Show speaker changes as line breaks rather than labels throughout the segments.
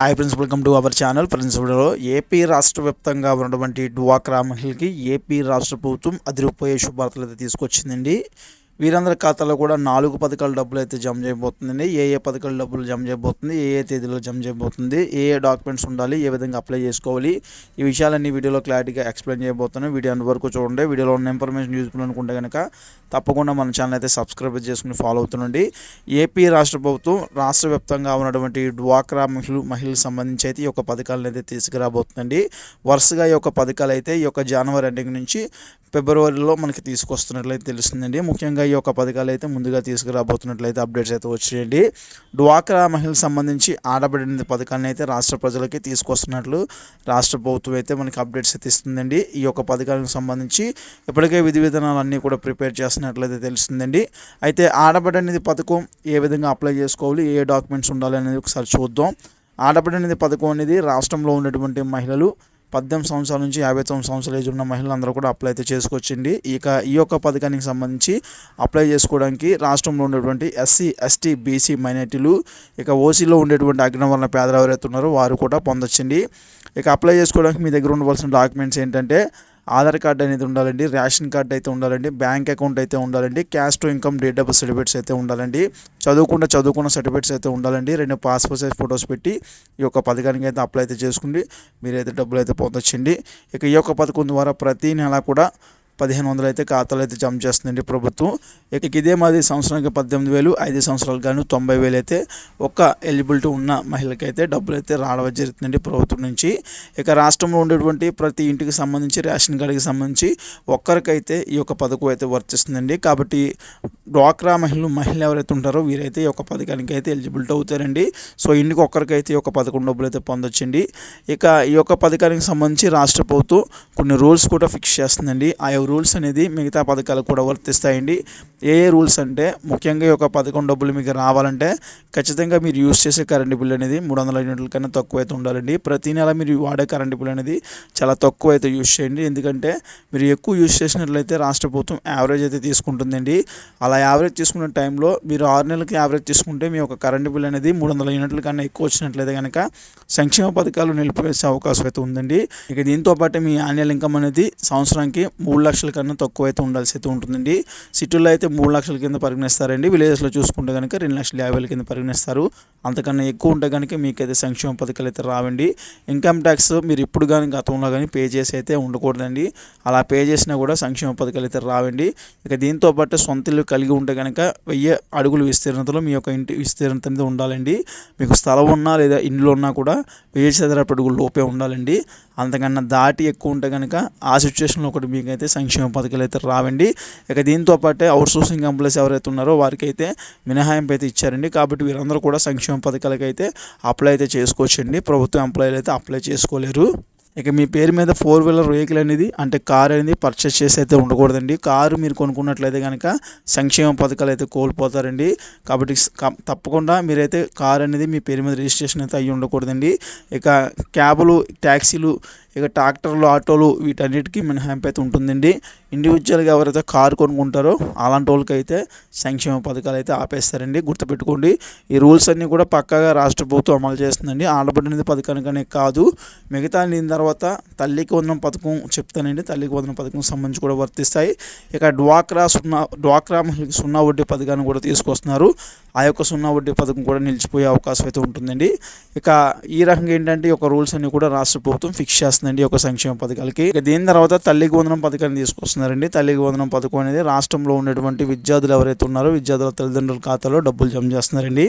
Hi friends welcome to our channel friends AP రాష్ట్ర వ్యాప్తంగా ఉన్నటువంటి డ్వాక్రా మహిళకి ఏపీ రాష్ట్ర ప్రభుత్వం అదిరిపోయే శుభార్తలు అయితే తీసుకొచ్చిందండి. వీరందరి ఖాతాలో కూడా నాలుగు పథకాల డబ్బులు అయితే జమ చేయబోతుందండి. ఏ ఏ పథకాల డబ్బులు జమ చేయబోతుంది ఏ ఏ తేదీలో జమ చేయబోతుంది ఏ ఏ డాక్యుమెంట్స్ ఉండాలి ఏ విధంగా అప్లై చేసుకోవాలి ఈ విషయాలన్నీ వీడియోలో క్లారిటీగా ఎక్స్ప్లెయిన్ చేయబోతున్నాను. వీడియో వరకు చూడండి. వీడియోలో ఉన్న ఇన్ఫర్మేషన్ యూజ్ఫుల్ అనుకుంటే కనుక తప్పకుండా మన ఛానల్ అయితే సబ్స్క్రైబ్ చేసుకుని ఫాలో అవుతుండండి. ఏపీ రాష్ట్ర ప్రభుత్వం రాష్ట్ర వ్యాప్తంగా ఉన్నటువంటి డ్వాక్రా మహిళలు మహిళలకు సంబంధించి అయితే ఈ యొక్క పథకాలను అయితే తీసుకురాబోతుందండి. వరుసగా ఈ యొక్క పథకాలు అయితే ఈ యొక్క జనవరి ఎండింగ్ నుంచి ఫిబ్రవరిలో మనకి తీసుకొస్తున్నట్లయితే తెలుస్తుందండి. ముఖ్యంగా ఈ యొక్క పథకాలు అయితే ముందుగా తీసుకురాబోతున్నట్లయితే అప్డేట్స్ అయితే వచ్చాయండి. డ్వాక్రా మహిళలకు సంబంధించి ఆడబడిన పథకాన్ని అయితే రాష్ట్ర ప్రజలకి తీసుకొస్తున్నట్లు రాష్ట్ర ప్రభుత్వం అయితే మనకి అప్డేట్స్ అయితే ఇస్తుందండి. ఈ యొక్క పథకాలకు సంబంధించి ఇప్పటికే విధి విధానాలు అన్నీ కూడా ప్రిపేర్ చేస్తున్నట్లయితే తెలుస్తుందండి. అయితే ఆడబడి పథకం ఏ విధంగా అప్లై చేసుకోవాలి ఏ డాక్యుమెంట్స్ ఉండాలి అనేది ఒకసారి చూద్దాం. ఆడబడి పథకం అనేది రాష్ట్రంలో ఉన్నటువంటి మహిళలు పద్దెనిమిది సంవత్సరాల నుంచి యాభై తొమ్మిది సంవత్సరాల ఏజ్ ఉన్న మహిళలందరూ కూడా అప్లై అయితే చేసుకొచ్చింది. ఇక ఈ యొక్క పథకానికి సంబంధించి అప్లై చేసుకోవడానికి రాష్ట్రంలో ఉన్నటువంటి ఎస్సీ ఎస్టీ బీసీ మైనార్టీలు ఇక ఓసీలో ఉండేటువంటి అగ్రవర్ణ పేదలు ఎవరైతే ఉన్నారో వారు కూడా పొందొచ్చింది. ఇక అప్లై చేసుకోవడానికి మీ దగ్గర ఉండవలసిన డాక్యుమెంట్స్ ఏంటంటే ఆధార్ కార్డ్ అనేది ఉండాలండి రేషన్ కార్డ్ అయితే ఉండాలండి బ్యాంక్ అకౌంట్ అయితే ఉండాలండి caste to income date of certificates అయితే ఉండాలండి. చదువుకుంటే చదువుకున్న సర్టిఫికేట్స్ అయితే ఉండాలండి. రెండు పాస్పోర్ట్ సైజ్ ఫొటోస్ పెట్టి ఈ యొక్క పథకానికి అయితే అప్లై అయితే చేసుకోండి మీరైతే డబ్బులు అయితే పొందొచ్చండి. ఇక ఈ యొక్క పథకం ద్వారా ప్రతి నెల కూడా పదిహేను వందలు అయితే ఖాతాలు అయితే జమ చేస్తుందండి ప్రభుత్వం. ఇక ఇదే మాది సంవత్సరానికి పద్దెనిమిది వేలు ఐదు సంవత్సరాలు కానీ తొంభై వేలు అయితే ఒక్క ఎలిజిబిలిటీ ఉన్న మహిళకి అయితే డబ్బులు అయితే రావడం జరుగుతుందండి ప్రభుత్వం నుంచి. ఇక రాష్ట్రంలో ఉండేటువంటి ప్రతి ఇంటికి సంబంధించి రేషన్ కార్డుకి సంబంధించి ఒక్కరికైతే ఈ యొక్క పథకం అయితే వర్తిస్తుందండి. కాబట్టి డ్వాక్రా మహిళలు మహిళలు ఎవరైతే ఉంటారో వీరైతే ఈ యొక్క పథకానికి అయితే ఎలిజిబిలిటీ అవుతారండి. సో ఇంటికి ఒక్కరికైతే ఈ యొక్క పథకం డబ్బులు అయితే పొందొచ్చండి. ఇక ఈ యొక్క పథకానికి సంబంధించి రాష్ట్ర ప్రభుత్వం కొన్ని రూల్స్ కూడా ఫిక్స్ చేస్తుందండి. ఆ రూల్స్ అనేది మిగతా పథకాలకు కూడా వర్తిస్తాయండి. ఏ ఏ రూల్స్ అంటే ముఖ్యంగా ఈ యొక్క పథకం డబ్బులు మీకు రావాలంటే ఖచ్చితంగా మీరు యూస్ చేసే కరెంటు బిల్ అనేది మూడు వందల యూనిట్ల కన్నా తక్కువ అయితే ఉండాలండి. ప్రతి నెల మీరు వాడే కరెంటు బిల్ అనేది చాలా తక్కువ అయితే యూస్ చేయండి. ఎందుకంటే మీరు ఎక్కువ యూస్ చేసినట్లయితే రాష్ట్ర ప్రభుత్వం యావరేజ్ అయితే తీసుకుంటుందండి. అలా యావరేజ్ తీసుకున్న టైంలో మీరు ఆరు నెలలకి యావరేజ్ తీసుకుంటే మీ యొక్క కరెంటు బిల్ అనేది మూడు వందల యూనిట్ల కన్నా ఎక్కువ వచ్చినట్లయితే కనుక సంక్షేమ పథకాలు నిలిపివేసే అవకాశం అయితే ఉందండి. ఇక దీంతో పాటు మీ యాన్యువల్ ఇన్కమ్ అనేది సంవత్సరానికి మూడు లక్షల లక్షల కన్నా తక్కువ అయితే ఉండాల్సి అయితే ఉంటుందండి. సిటీలో అయితే మూడు లక్షల కింద పరిగణిస్తారండి. విలేజెస్లో చూసుకుంటే కనుక రెండు లక్షల యాభై వేల కింద పరిగణిస్తారు. అంతకన్నా ఎక్కువ ఉంటే కనుక మీకైతే సంక్షేమ పథకాలు అయితే రావండి. ఇన్కమ్ ట్యాక్స్ మీరు ఇప్పుడు కానీ గతంలో కానీ పే చేసి అయితే ఉండకూడదండి. అలా పే చేసినా కూడా సంక్షేమ పథకాలు అయితే రావండి. ఇక దీంతో పాటు సొంత ఇల్లు కలిగి ఉంటే కనుక వెయ్యి అడుగులు విస్తీర్ణతలో మీ యొక్క ఇంటి విస్తీర్ణత అనేది ఉండాలండి. మీకు స్థలం ఉన్నా లేదా ఇండ్లు ఉన్నా కూడా వెయ్యి చదరపు అడుగులు లోపే ఉండాలండి. అంతకన్నా దాటి ఎక్కువ ఉంటే కనుక ఆ సిచ్యువేషన్లో ఒకటి మీకైతే సంక్షేమ సంక్షేమ పథకాలు అయితే రావండి. ఇక దీంతో పాటే అవుట్ సోర్సింగ్ ఎంప్లాయీస్ ఎవరైతే ఉన్నారో వారికి అయితే మినహాయింపు అయితే ఇచ్చారండి. కాబట్టి వీరందరూ కూడా సంక్షేమ పథకాలకు అయితే అప్లై అయితే చేసుకోవచ్చండి. ప్రభుత్వ ఎంప్లాయీలు అయితే అప్లై చేసుకోలేరు. ఇక మీ పేరు మీద ఫోర్ వీలర్ వెహికల్ అనేది అంటే కార్ అనేది పర్చేస్ చేసి అయితే ఉండకూడదండి. కారు మీరు కొనుక్కున్నట్లయితే కనుక సంక్షేమ పథకాలు అయితే కోల్పోతారండి. కాబట్టి తప్పకుండా మీరైతే కార్ అనేది మీ పేరు మీద రిజిస్ట్రేషన్ అయితే అయ్యి ఉండకూడదండి. ఇక క్యాబులు ట్యాక్సీలు ఇక ట్రాక్టర్లు ఆటోలు వీటన్నిటికీ మినహాయింపు అయితే ఉంటుందండి. ఇండివిజువల్గా ఎవరైతే కారు కొనుక్కుంటారో అలాంటి వాళ్ళకైతే సంక్షేమ పథకాలు అయితే ఆపేస్తారండి. గుర్తుపెట్టుకోండి ఈ రూల్స్ అన్నీ కూడా పక్కాగా రాష్ట్ర ప్రభుత్వం అమలు చేస్తుందండి. ఆడబడినది పథకానికనే కాదు మిగతా దీని తర్వాత తల్లికి వందనం పథకం చెప్తానండి. తల్లికి వందనం పథకం సంబంధించి కూడా వర్తిస్తాయి. ఇక డ్వాక్రా సున్నా డ్వాక్రా మహిళకి సున్నా వడ్డీ పథకాన్ని కూడా తీసుకొస్తున్నారు. ఆ యొక్క సున్నా వడ్డీ పథకం కూడా నిలిచిపోయే అవకాశం అయితే ఉంటుందండి. ఇక ఈ రకంగా ఏంటంటే ఒక రూల్స్ అన్ని కూడా రాష్ట్ర ప్రభుత్వం ఫిక్స్ చేస్తుందండి ఒక సంక్షేమ పథకాలకి. ఇక దీని తర్వాత తల్లికి వందనం పథకాన్ని తీసుకొస్తున్నారండి. తల్లికి వందనం పథకం అనేది రాష్ట్రంలో ఉన్నటువంటి విద్యార్థులు ఎవరైతే ఉన్నారో విద్యార్థుల తల్లిదండ్రుల ఖాతాలో డబ్బులు జమ చేస్తున్నారండి.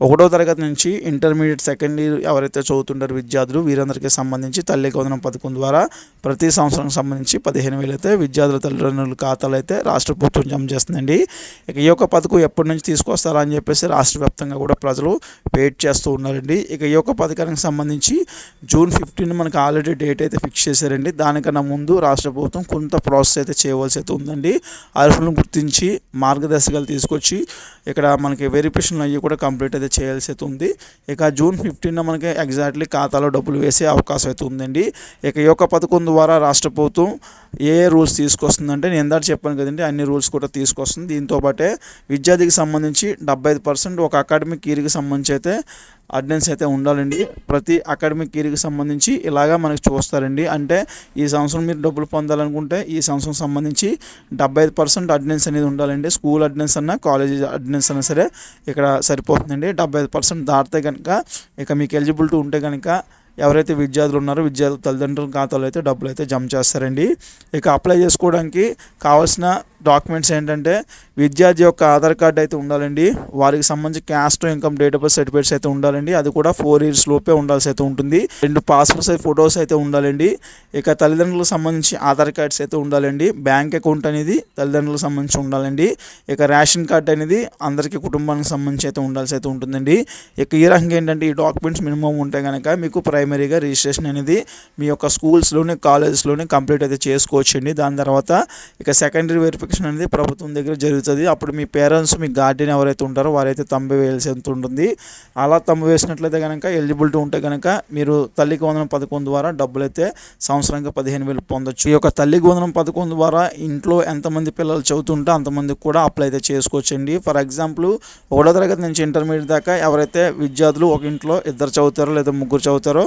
ఒకటో తరగతి నుంచి ఇంటర్మీడియట్ సెకండ్ ఇయర్ ఎవరైతే చదువుతుంటారో విద్యార్థులు వీరందరికీ సంబంధించి తల్లి వందనం పథకం ద్వారా ప్రతి సంవత్సరం సంబంధించి పదిహేను వేలు అయితే విద్యార్థుల తల్లిదండ్రుల ఖాతాలు అయితే రాష్ట్ర ప్రభుత్వం జమ చేస్తుందండి. ఇక ఈ యొక్క పథకం ఎప్పటి నుంచి తీసుకొస్తారా అని చెప్పేసి రాష్ట్ర వ్యాప్తంగా కూడా ప్రజలు వెయిట్ చేస్తూ ఉన్నారండి. ఇక ఈ యొక్క పథకానికి సంబంధించి జూన్ ఫిఫ్టీన్ మనకి ఆల్రెడీ డేట్ అయితే ఫిక్స్ చేశారండి. దానికన్నా ముందు రాష్ట్ర ప్రభుత్వం కొంత ప్రాసెస్ అయితే చేయవలసి అయితే ఉందండి. అర్హులను గుర్తించి మార్గదర్శకాలు తీసుకొచ్చి ఇక్కడ మనకి వెరిఫికేషన్ అయ్యి కూడా కంప్లీట్ అయితే చేయాల్సి అయితే ఉంది. ఇక జూన్ ఫిఫ్టీన్ మనకి ఎగ్జాక్ట్లీ ఖాతాలో డబ్బులు వేసే అవకాశం అయితే ఉందండి. ఇక ఈ యొక్క పథకం ద్వారా రాష్ట్ర ప్రభుత్వం ఏ ఏ రూల్స్ తీసుకొస్తుందంటే నేను ఎందాక చెప్పాను కదండి అన్ని రూల్స్ కూడా తీసుకొస్తుంది. దీంతో పాటే విద్యార్థికి సంబంధించి డెబ్బై పర్సెంట్ ఒక అకాడమిక్ ఇయర్కి సంబంధించి అయితే అటెండెన్స్ అయితే ఉండాలండి. ప్రతి అకాడమిక్ ఇయర్కి సంబంధించి ఇలాగా మనకు చూస్తారండి. అంటే ఈ సంవత్సరం మీరు డబ్బులు పొందాలనుకుంటే ఈ సంవత్సరం సంబంధించి డెబ్బై ఐదు పర్సెంట్ అటెండెన్స్ అనేది ఉండాలండి. స్కూల్ అటెండెన్స్ అన్నా కాలేజీ అటెండెన్స్ అన్నా సరే ఇక్కడ సరిపోతుందండి. డెబ్బై ఐదు పర్సెంట్ దాటితే కనుక ఇక మీకు ఎలిజిబిలిటీ ఉంటే కనుక ఎవరైతే విద్యార్థులు ఉన్నారో విద్యార్థుల తల్లిదండ్రుల ఖాతాలో అయితే డబ్బులు అయితే జమ చేస్తారండి. ఇక అప్లై చేసుకోవడానికి కావాల్సిన డాక్యుమెంట్స్ ఏంటంటే విద్యార్థి యొక్క ఆధార్ కార్డు అయితే ఉండాలండి. వారికి సంబంధించి caste income date of birth certificates అయితే ఉండాలండి. అది కూడా ఫోర్ ఇయర్స్ లోపే ఉండాల్సి అయితే ఉంటుంది. రెండు పాస్పోర్ట్ సైజ్ ఫొటోస్ అయితే ఉండాలండి. ఇక తల్లిదండ్రులకు సంబంధించి ఆధార్ కార్డ్స్ అయితే ఉండాలండి. బ్యాంక్ అకౌంట్ అనేది తల్లిదండ్రులకు సంబంధించి ఉండాలండి. ఇక రేషన్ కార్డ్ అనేది అందరికీ కుటుంబానికి సంబంధించి అయితే ఉండాల్సి అయితే ఉంటుందండి. ఇక ఈ రకంగా ఏంటంటే ఈ డాక్యుమెంట్స్ మినిమం ఉంటే కనుక మీకు ప్రైమరీగా రిజిస్ట్రేషన్ అనేది మీ యొక్క స్కూల్స్లోనే కాలేజెస్లోనే కంప్లీట్ అయితే చేసుకోవచ్చండి. దాని తర్వాత ఇక సెకండరీ వెరిఫికేషన్ అనేది ప్రభుత్వం దగ్గర జరుగుతుంది. అప్పుడు మీ పేరెంట్స్ మీ గార్డియన్ ఎవరైతే ఉంటారో వారైతే తంబి వేయాల్సి ఎంత ఉంటుంది. అలా తంబి వేసినట్లయితే కనుక ఎలిజిబిలిటీ ఉంటే కనుక మీరు తల్లికి వందనం పథకం ద్వారా డబ్బులు అయితే సంవత్సరానికి పదిహేను వేలు పొందొచ్చు. ఈ యొక్క తల్లికి వందనం పథకం ద్వారా ఇంట్లో ఎంతమంది పిల్లలు చదువుతుంటే అంతమందికి కూడా అప్లై అయితే చేసుకోవచ్చండి. ఫర్ ఎగ్జాంపుల్ ఒకటో తరగతి నుంచి ఇంటర్మీడియట్ దాకా ఎవరైతే విద్యార్థులు ఒక ఇంట్లో ఇద్దరు చదువుతారో లేదా ముగ్గురు చదువుతారో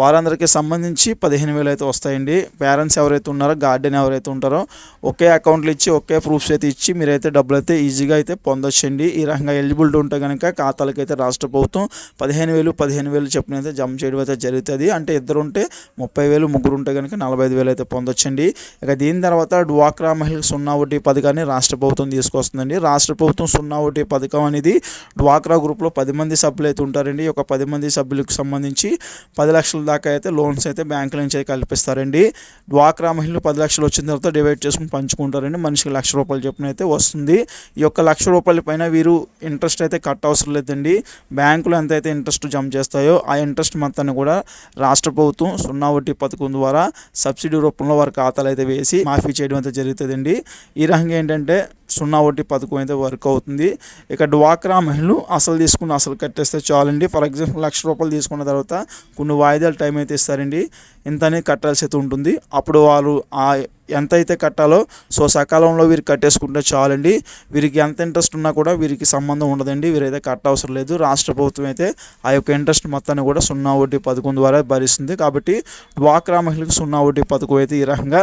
వారందరికీ సంబంధించి పదిహేను వేలు అయితే వస్తాయండి. పేరెంట్స్ ఎవరైతే ఉన్నారో గార్డెన్ ఎవరైతే ఉంటారో ఒకే అకౌంట్లు ఇచ్చి ఒకే ప్రూఫ్స్ అయితే ఇచ్చి మీరైతే డబ్బులు అయితే ఈజీగా అయితే పొందొచ్చండి. ఈ రకంగా ఎలిజిబిలిటీ ఉంటే కనుక ఖాతాలకు అయితే రాష్ట్ర ప్రభుత్వం పదిహేను వేలు పదిహేను వేలు చెప్పిన అయితే జమ చేయడం అయితే జరుగుతుంది. అంటే ఇద్దరు ఉంటే ముప్పై వేలు ముగ్గురు ఉంటే కనుక నలభై ఐదు వేలు అయితే పొందొచ్చండి. ఇక దీని తర్వాత డ్వాక్రా మహిళలకు సున్నా ఒకటి పథకాన్ని రాష్ట్ర ప్రభుత్వం తీసుకొస్తుందండి. రాష్ట్ర ప్రభుత్వం సున్నా ఒకటి పథకం అనేది డ్వాక్రా గ్రూప్లో పది మంది సభ్యులు అయితే ఉంటారండి. ఒక పది మంది సభ్యులకు సంబంధించి పది లక్షల దాకా అయితే లోన్స్ అయితే బ్యాంకుల నుంచి అయితే కల్పిస్తారండి. డ్వాక్రా మహిళలు పది లక్షలు వచ్చిన తర్వాత డివైడ్ చేసుకుని పంచుకుంటారండి. మనిషికి లక్ష రూపాయలు చొప్పున అయితే వస్తుంది. ఈ యొక్క లక్ష రూపాయల పైన వీరు ఇంట్రెస్ట్ అయితే కట్ అవసరం లేదండి. బ్యాంకులు ఎంత అయితే ఇంట్రెస్ట్ జమ చేస్తాయో ఆ ఇంట్రెస్ట్ మొత్తాన్ని కూడా రాష్ట్ర ప్రభుత్వం సున్నా వడ్డీ పథకం ద్వారా సబ్సిడీ రూపంలో వారి ఖాతాలు అయితే వేసి మాఫీ చేయడం అయితే జరుగుతుందండి. ఈ రకంగా ఏంటంటే సున్నా వడ్డీ పథకం అయితే వర్క్ అవుతుంది. ఇక డ్వాక్రా మహిళలు అసలు తీసుకుని అసలు కట్టేస్తే చాలండి. ఫర్ ఎగ్జాంపుల్ లక్ష రూపాయలు తీసుకున్న తర్వాత కొన్ని వాయిదాలు టైం అయితే ఇస్తారండి. ఇంతనే కట్టాల్సి అయితే ఉంటుంది. అప్పుడు వాళ్ళు ఆ ఎంత అయితే కట్టాలో సో సకాలంలో వీరు కట్టేసుకుంటే చాలండి. వీరికి ఎంత ఇంట్రెస్ట్ ఉన్నా కూడా వీరికి సంబంధం ఉండదండి. వీరైతే కట్ట అవసరం లేదు. రాష్ట్ర ప్రభుత్వం అయితే ఆ యొక్క ఇంట్రెస్ట్ మొత్తాన్ని కూడా సున్నా వడ్డీ పథకం ద్వారా భరిస్తుంది. కాబట్టి డ్వాక్రా మహిళలకు సున్నా వడ్డీ పథకం అయితే ఈ రకంగా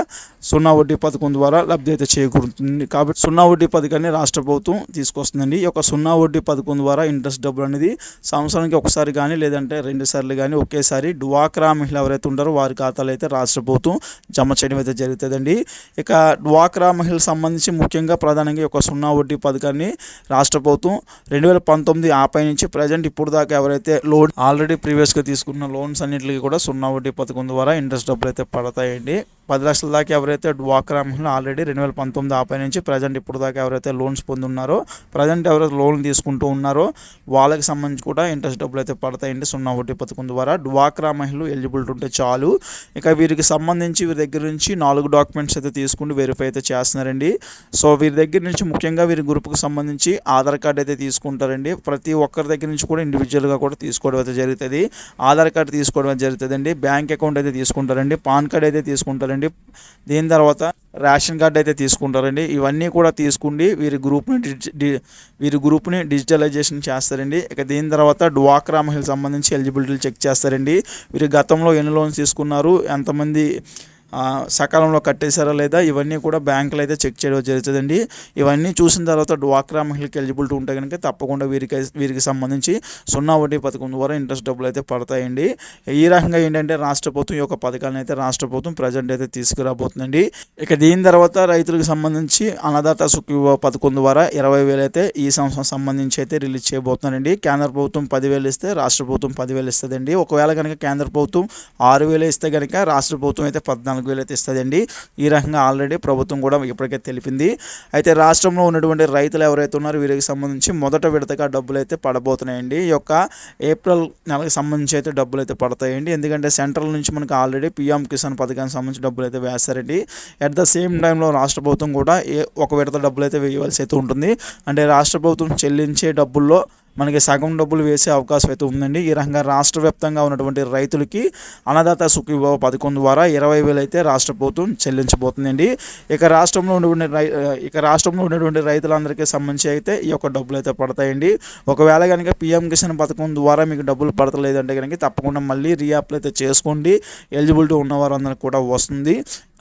సున్నా వడ్డీ పథకం ద్వారా లబ్ధి అయితే చేకూరుతుంది కాబట్టి సున్నా వడ్డీ పథకాన్ని రాష్ట్ర ప్రభుత్వం తీసుకొస్తుందండి. ఈ యొక్క సున్నా వడ్డీ పథకం ద్వారా ఇంట్రెస్ట్ డబ్బులు అనేది సంవత్సరానికి ఒకసారి కానీ లేదంటే రెండు సార్లు కానీ ఒకేసారి డ్వాక్రా మహిళ ఎవరైతే ఉంటారో వారి ఖాతాలో అయితే రాష్ట్ర ప్రభుత్వం జమ చేయడం అయితే జరుగుతుందండి. ఇక డ్వాక్రా మహిళలకు సంబంధించి ముఖ్యంగా ప్రధానంగా ఒక సున్నా వడ్డీ పథకాన్ని రాష్ట్ర ప్రభుత్వం రెండు వేల పంతొమ్మిది ఆపై నుంచి ప్రజెంట్ ఇప్పుడు దాకా ఎవరైతే లోన్ ఆల్రెడీ ప్రీవియస్గా తీసుకున్న లోన్స్ అన్నింటికి కూడా సున్నా వడ్డీ పథకం ద్వారా ఇంట్రెస్ట్ డబ్బులు అయితే పడతాయండి. పది లక్షల దాకా ఎవరైతే డ్వాక్రా మహిళలు ఆల్రెడీ రెండు వేల పంతొమ్మిది ఆపై నుంచి ప్రజెంట్ ఇప్పుడు దాకా ఎవరైతే లోన్స్ పొంది ఉన్నారో ప్రజెంట్ ఎవరైతే లోన్ తీసుకుంటూ ఉన్నారో వాళ్ళకి సంబంధించి కూడా ఇంట్రెస్ట్ డబ్బులు అయితే పడతాయండి సున్నా వడ్డీ పథకం ద్వారా. డ్వాక్రా మహిళలు ఎలిజిబిలిటీ ఉంటే చాలు. ఇక వీరికి సంబంధించి వీరి దగ్గర నుంచి నాలుగు డాక్యుమెంట్స్ అయితే తీసుకుంటూ వెరిఫై అయితే చేస్తున్నారండి. సో వీరి దగ్గర నుంచి ముఖ్యంగా వీరి గ్రూప్కి సంబంధించి ఆధార్ కార్డ్ అయితే తీసుకుంటారండి. ప్రతి ఒక్కరి దగ్గర నుంచి కూడా ఇండివిజువల్గా కూడా తీసుకోవడం అయితే జరుగుతుంది. ఆధార్ కార్డ్ తీసుకోవడం జరుగుతుందండి. బ్యాంక్ అకౌంట్ అయితే తీసుకుంటారండి. పాన్ కార్డ్ అయితే తీసుకుంటారండి. దీని తర్వాత రేషన్ కార్డ్ అయితే తీసుకుంటారండి. ఇవన్నీ కూడా తీసుకుండి వీరి గ్రూప్ని డి- వీరి గ్రూప్ని డిజిటలైజేషన్ చేస్తారండి. ఇక దీని తర్వాత డ్వాక్రా మహిళ సంబంధించి ఎలిజిబిలిటీలు చెక్ చేస్తారండి. వీరు గతంలో ఎన్ని లోన్స్ తీసుకున్నారు? ఎంతమంది సకాలంలో కట్టేశారా లేదా? ఇవన్నీ కూడా బ్యాంకులు అయితే చెక్ చేయడం జరుగుతుందండి. ఇవన్నీ చూసిన తర్వాత డ్వాక్రా మహిళకి ఎలిజిబిలిటీ ఉంటే కనుక తప్పకుండా వీరికి వీరికి సంబంధించి సున్నా వడ్డీ పథకం ద్వారా ఇంట్రెస్ట్ డబ్బులు అయితే పడతాయండి. ఈ రకంగా ఏంటంటే రాష్ట్ర ప్రభుత్వం ఈ యొక్క పథకాలను అయితే రాష్ట్ర ప్రభుత్వం ప్రజెంట్ అయితే తీసుకురాబోతుందండి. ఇక దీని తర్వాత రైతులకు సంబంధించి అన్నదాత సుఖ పథకం ద్వారా ఇరవై వేలు అయితే ఈ సంవత్సరం సంబంధించి అయితే రిలీజ్ చేయబోతున్నారండి. కేంద్ర ప్రభుత్వం పదివేలు ఇస్తే రాష్ట్ర ప్రభుత్వం పదివేలు ఇస్తుందండి. ఒకవేళ కనుక కేంద్ర ప్రభుత్వం ఆరు వేలు ఇస్తే కనుక రాష్ట్ర ప్రభుత్వం అయితే పద్నాలుగు మనకు అయితే ఇస్తుందండి. ఈ రకంగా ఆల్రెడీ ప్రభుత్వం కూడా ఇప్పటికే తెలిపింది. అయితే రాష్ట్రంలో ఉన్నటువంటి రైతులు ఎవరైతే ఉన్నారో వీరికి సంబంధించి మొదట విడతగా డబ్బులు అయితే పడబోతున్నాయండి. ఈ యొక్క ఏప్రిల్ నెలకు సంబంధించి అయితే డబ్బులు అయితే పడతాయండి. ఎందుకంటే సెంట్రల్ నుంచి మనకు ఆల్రెడీ పీఎం కిసాన్ పథకానికి సంబంధించి డబ్బులు అయితే వేస్తారండి. అట్ ద సేమ్ టైంలో రాష్ట్ర ప్రభుత్వం కూడా ఏ ఒక విడత డబ్బులు అయితే వేయవలసి అయితే ఉంటుంది. అంటే రాష్ట్ర ప్రభుత్వం చెల్లించే డబ్బుల్లో మనకి సగం డబ్బులు వేసే అవకాశం అయితే ఉందండి. ఈ రకంగా రాష్ట్ర వ్యాప్తంగా ఉన్నటువంటి రైతులకి అన్నదాత సుఖీభావ పథకం ద్వారా ఇరవై వేలు అయితే రాష్ట్ర ప్రభుత్వం చెల్లించబోతుందండి. ఇక రాష్ట్రంలో ఉన్నటువంటి రై ఇక రాష్ట్రంలో ఉన్నటువంటి రైతులందరికీ సంబంధించి అయితే ఈ యొక్క డబ్బులు అయితే పడతాయండి. ఒకవేళ కనుక పిఎం కిసాన్ పథకం ద్వారా మీకు డబ్బులు పడతలేదంటే కనుక తప్పకుండా మళ్ళీ రీఅప్లై అయితే చేసుకోండి. ఎలిజిబిలిటీ ఉన్న వారందరికీ కూడా వస్తుంది.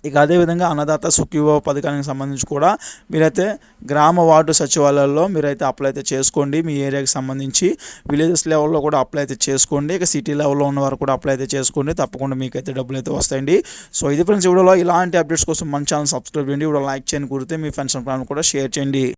ఇక అదేవిధంగా అన్నదాత సుఖీభావ పథకానికి సంబంధించి కూడా మీరైతే గ్రామ వార్డు సచివాలయాల్లో మీరైతే అప్లై అయితే చేసుకోండి. మీ ఏరియాకి సంబంధించి విలేజెస్ లెవెల్లో కూడా అప్లై అయితే చేసుకోండి. ఇక సిటీ లెవెల్లో ఉన్నవారు కూడా అప్లై అయితే చేసుకోండి. తప్పకుండా మీకైతే డబ్బులు అయితే వస్తాయండి. సో ఇది ఫ్రెండ్స్ వీడియోలో ఇలాంటి అప్డేట్స్ కోసం మన ఛానల్ సబ్స్క్రైబ్ చేయండి. ఇప్పుడు లైక్ చేయని కుడితే మీ ఫ్రెండ్స్ అండ్ ఫ్యామిలీ కూడా షేర్ చేయండి.